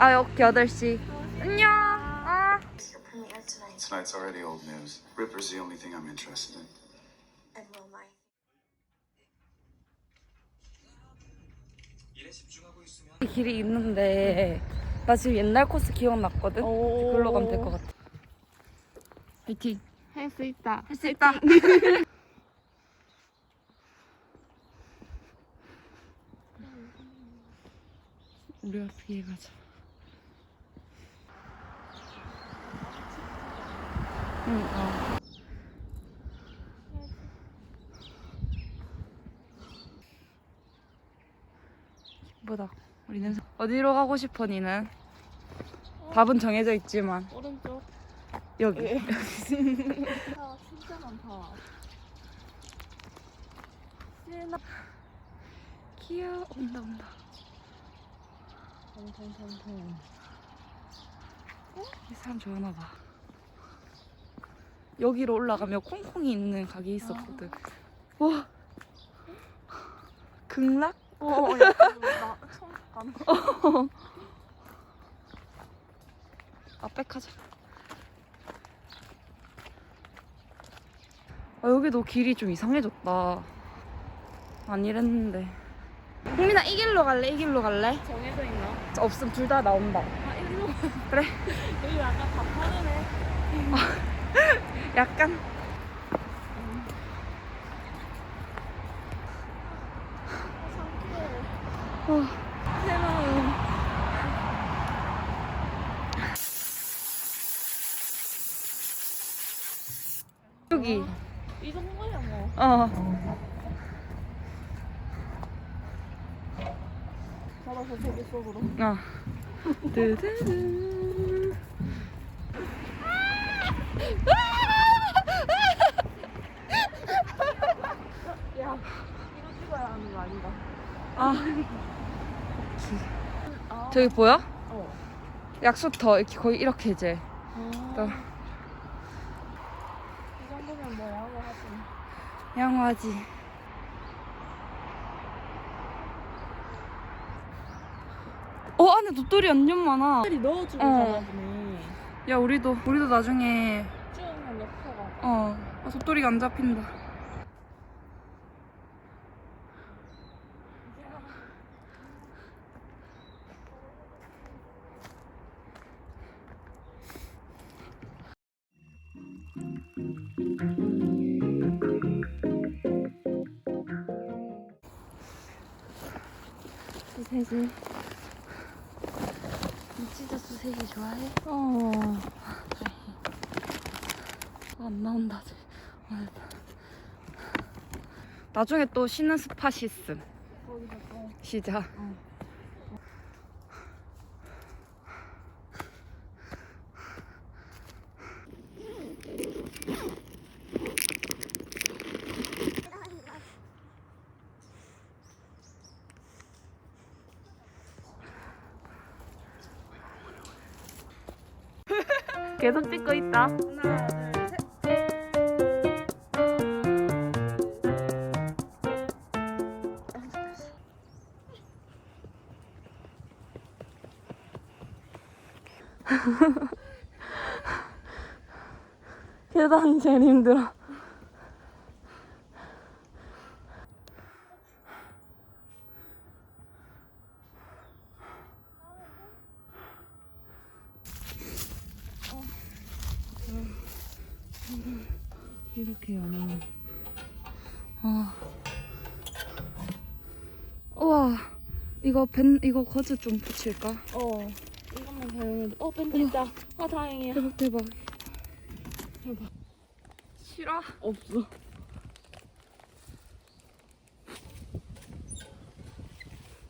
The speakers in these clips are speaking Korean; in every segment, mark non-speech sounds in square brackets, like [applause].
아 오케이 8시 안녕 아. Tonight's already old news. Ripper's the only thing I'm interested in. and will my 이 길이 있는데 나 지금 옛날 코스 기억났거든 그걸로 가면 될 것 같아 화이팅 할 수 있다. 할 수 있다 우리 어떻게 가자 응, 어. 뭐다 우리는 어디로 가고 싶어 니는? 답은 정해져 있지만 오른쪽. 여기 [laughs] 아 진짜 많다. 귀여워 온다 온다 통통통통. 이 사람 좋아하나 봐 여기로 올라가면 콩콩이 있는 가게 있었거든 와 극락? 어, 약간 나 처음 간. 아 백하자 아, 여기도 길이 좀 이상해졌다 안 이랬는데 국민아 이 길로 갈래? 이 길로 갈래? 정해져 있나? 없음 둘 다 나온다 아 일로. 그래 여기 약간 가파르네. [laughs] 약간 어, 새로운 여기 이 정도야 뭐. 어 걸어서 저기 속으로. 어. [laughs] 드드드. 야 이거 찍어야 하는 거 아닌가? 아, 아. 저기 보여? 어. 약수터 이렇게 거의 이렇게 이제 또 이 정도면 뭐 양호 하지. 양호하지. 어 안에 도토리 완전 많아. 빨리 넣어주고 어. 가나 보네. 야 우리도 우리도 나중에 쭉 넣고 가. 어 아, 도토리가 안 잡힌다. 소세지. 진짜 소세지 좋아해? 어. 안 나온다. 나중에 또 쉬는 스팟이 있음. 시작. 계속 찍고 있다. 하나, 둘, 셋. 계단이 제일 힘들어. 이렇게 연어. 아. 우와. 이거 밴 이거 거즈 좀 붙일까? 어. 이것만 사용해도. 어, 밴드 있다. 아, 다행이야. 대박 대박. 대박. 싫어? 없어.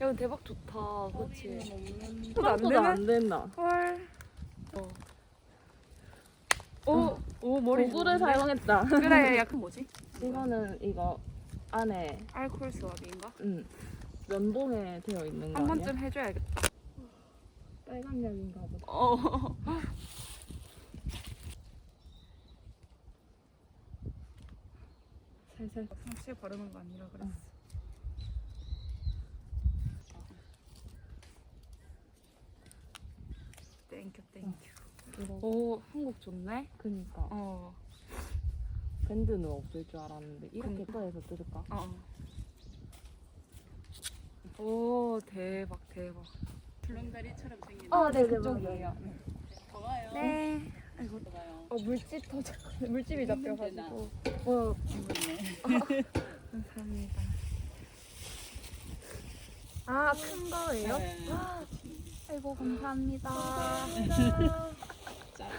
야 대박 좋다. 그렇지. 생각보다 안 된다. 헐. 어. 오, 오 머리 도구를 좋은데? 사용했다. [laughs] 그래 [laughs] 약간 뭐지? 이거는 이거 안에 알코올 수압인가? 음, 면봉에 되어 있는 거 한 아니야? 번쯤 해줘야겠다. 빨간 약인가 보다. 어. [laughs] 살살. 상시에 바르는 거 아니라 그랬어. 땡큐 땡큐. 이거 오 한국 좋네. 그니까 어. 밴드는 없을 줄 알았는데 이렇게. 떠해서 뜯을까? 어. 오 대박 대박. 줄넘다리처럼 생긴 어, 네, 네, 그쪽이에요. 더 가요. 네. 아이고. 더 가요. 어, 물집 터져. [laughs] 물집이 잡혀가지고. 어. [laughs] 감사합니다. 아 큰 거예요? 네. 아이고, 감사합니다. 자,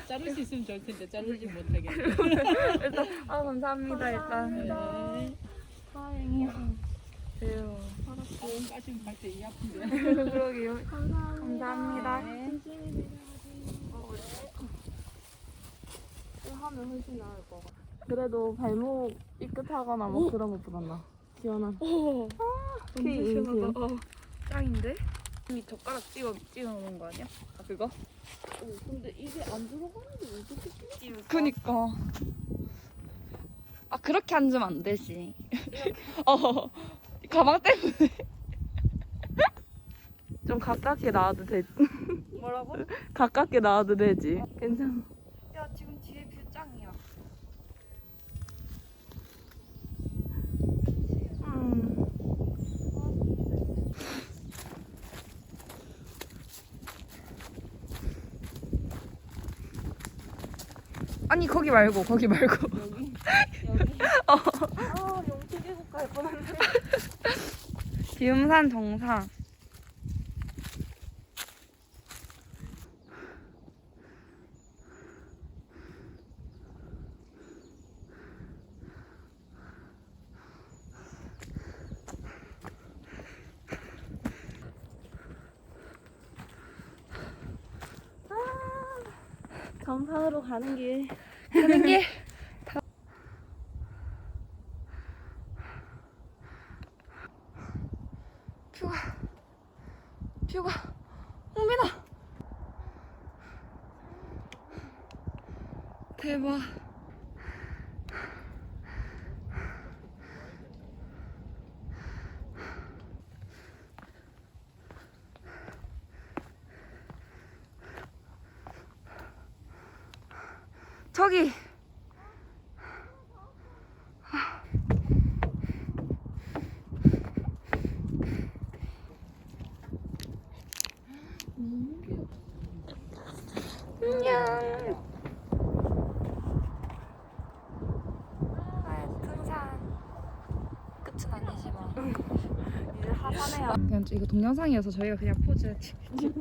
자를 수 있으면 좋을 텐데 자르지 못하게. [laughs] 아, 감사합니다, 일단. 네. 다행이야. 에휴. 빠지면 발때 이 아픈데. 그러게요. 감사합니다. 이거 하면 훨씬 나을 것 같아. 그래도 발목 삐끗하거나 뭐 그런 것보단 나. 시원한. 오, 키 시원하다. 인생. 어, 짱인데? 이 젓가락 찍어, 찍어 놓은 거 아니야? 아, 그거? 어, 근데 이게 안 들어가는데 어떻게 끼 그니까. 아, 그렇게 앉으면 안 되지. [laughs] 어, 가방 때문에. [laughs] 좀 가깝게 나와도 돼. 뭐라고? [laughs] 가깝게 나와도 되지. 괜찮아. 야, 지금 뒤에 뷰 짱이야. 음. 아니, 거기 말고, 거기 말고. 여기 여기. [laughs] 아 용태 계곡 갈 뻔했네. [laughs] 비음산 정상. 정상으로 가는 길. 가는 길. 다... 뷰가, 뷰가, 홍빈아. 대박. 저기 안녕. 아, 등산. 끝은 아니지만. 이제 그냥 이거 동영상이어서 저희가 그냥 포즈.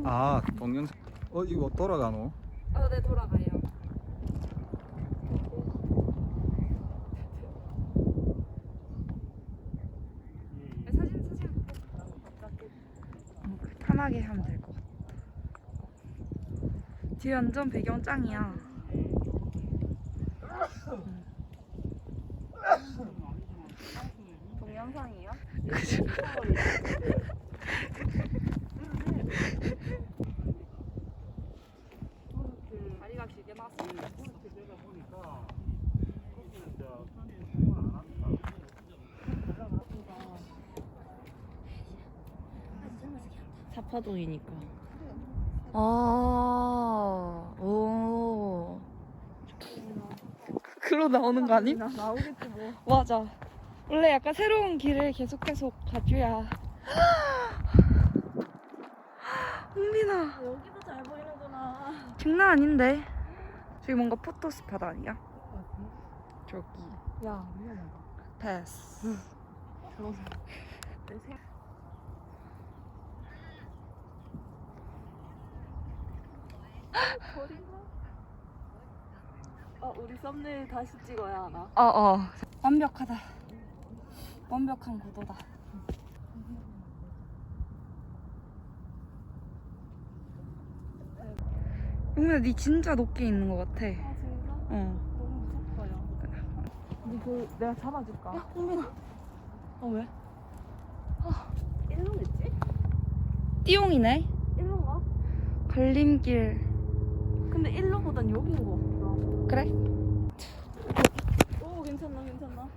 아 동영상 어 이거 돌아가노? 어, 네 돌아가요. 사진 사진 어, 편하게 하면 될 것 같아. 뒤에 완전 배경 짱이야. 동영상이요? [laughs] 다리가 길게 나왔어. 사 파동이니까. 아, 오. 그로 나오는 거 아니? 나 나오겠지 뭐. 맞아. 원래 약간 새로운 길을 계속 계속 가줘야. [gasps] 홍빈아, 여기도 잘 보이는구나. 장난 아닌데. 저기 뭔가 포토 스팟 아니야? 저기. 야 위험하다. 패스. 내 생- 버리나? 아 우리 썸네일 다시 찍어야 하나? 어, 어. 완벽하다. 완벽한 구도다. 홍빈아, 니 진짜 높게 있는 것 같아. 아 진짜? 어. 너무 무섭다 야. 근데 그 내가 잡아줄까? 야, 홍빈아. 어, 왜? 일로겠지? 띠용이네? 일로가? 갈림길. 근데 일로보단 여긴 거. 그래? 오 괜찮나 괜찮나?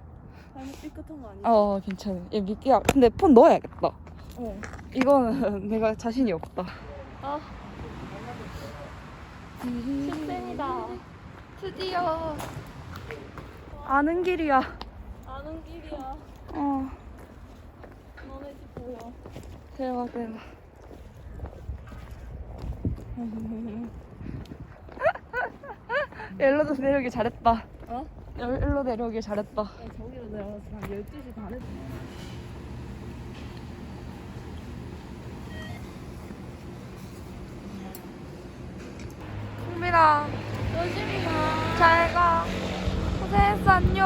잘못 삐끗한 거 아니야? 어, 괜찮아. 얘 미, 야, 근데 폰 넣어야겠다. 어. 이거는 [laughs] 내가 자신이 없다. 아 슈쌤이다. 드디어 아는 길이야. 아는 길이야. 어 너네 집 보여. 대박 대박. 일로 내려오기 잘했다. 어? 일로 내려오기 잘했다. 저기로 내려가서 한 12시 반에 수민아 조심히 가. 잘 가. 고생했어 안녕.